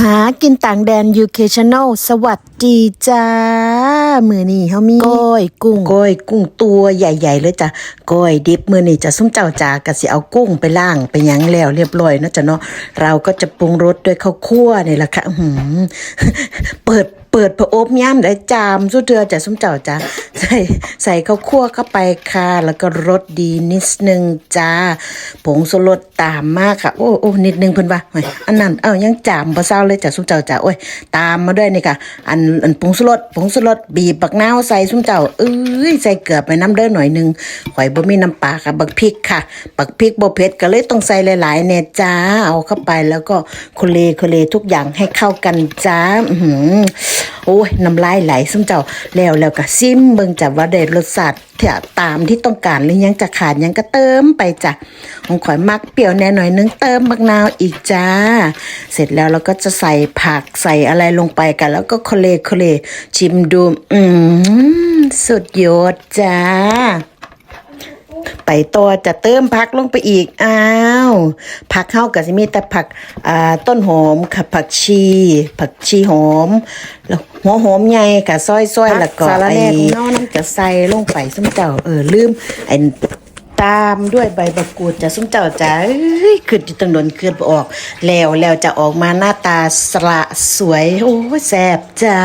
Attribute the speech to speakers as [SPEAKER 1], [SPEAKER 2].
[SPEAKER 1] หากินต่างแดน UK Channel สวัสดีจ้า มือนี่เฮามีก้อยกุ้งก้อยกุ้งตัวใหญ่ๆเลยจ้ะก้อยดิบมือนี่จะส้มเจ้าจ้ากะสิเอากุ้งไปล่างไปยั้งแล้วเรียบร้อยนะจ้ะเนาะเราก็จะปรุงรสด้วยข้าวคั่วนี่แหละค่ะหือเปิด เปิดพระอบย่ำได้จามสู้เดือจะส้มเจ้าจ้าใส่ใส่ข้าวคั่วเข้าไปค่ะ แล้วก็รสดีนิดนึงจ้า ผงสลดตามมากค่ะ โอ้โอ้นิดนึงเพิ่นว่าอันนั้นเอ้ายังจามบ่เศร้าเลยจ้าส้มเจ้าจ้าโอ้ยตามมาด้วยนี่ค่ะ อันอันผงสลดผงสลดบีบบักนาวใส่ส้มเจ้าเอ้ ยใส่เกลือไปน้ำเด้อหน่อยหนึงข่อยบ่มีน้ำปลาค่ะบักพริกค่ะบักพริกบ่เผ็ดก็เลยต้องใส่หลายๆแน่จ้าเอาเข้าไปแล้วก็โคเลโคเลทุกอย่างให้เข้ากันจ้าอื้อหือโอ้ยน้ำลายไหลซุมเจ้าแล้วแล้วก็ซิมเบิ่งจับว่าได้รสชาติตามที่ต้องการหรือยังจะขาดยังก็เติมไปจ้ะของข่อยมักเปรี้ยวแน่หน่อยนึงเติมมะนาวอีกจ้า เสร็จแล้วเราก็จะใส่ผักใส่อะไรลงไปกัน แล้วก็คเลคเลชิมดู อืม สุดยอดจ้า ไปตัวจะเติมผักลงไปอีก อ้าว ผักเข้ากับสิมีแต่ผักอ่าต้นหอมค่ะผักชี ผักชีหอม แล้วหัวหอมใหญ่ค่ะซอยๆแล้วก็
[SPEAKER 2] สาระ
[SPEAKER 1] ไอ้
[SPEAKER 2] แหน่ของเรา
[SPEAKER 1] น้ำจะใส่ลงไปส้มเจ้าเออลืมไอ้ตามด้วยใบบักกูดจะส้มเจ้าจะเอ้ยขึ้นอยู่ตังโดนขึ้นบ่ออก แล้วแล้วจะออกมาหน้าตาสละสวย โอ้ยแซ่บจ้า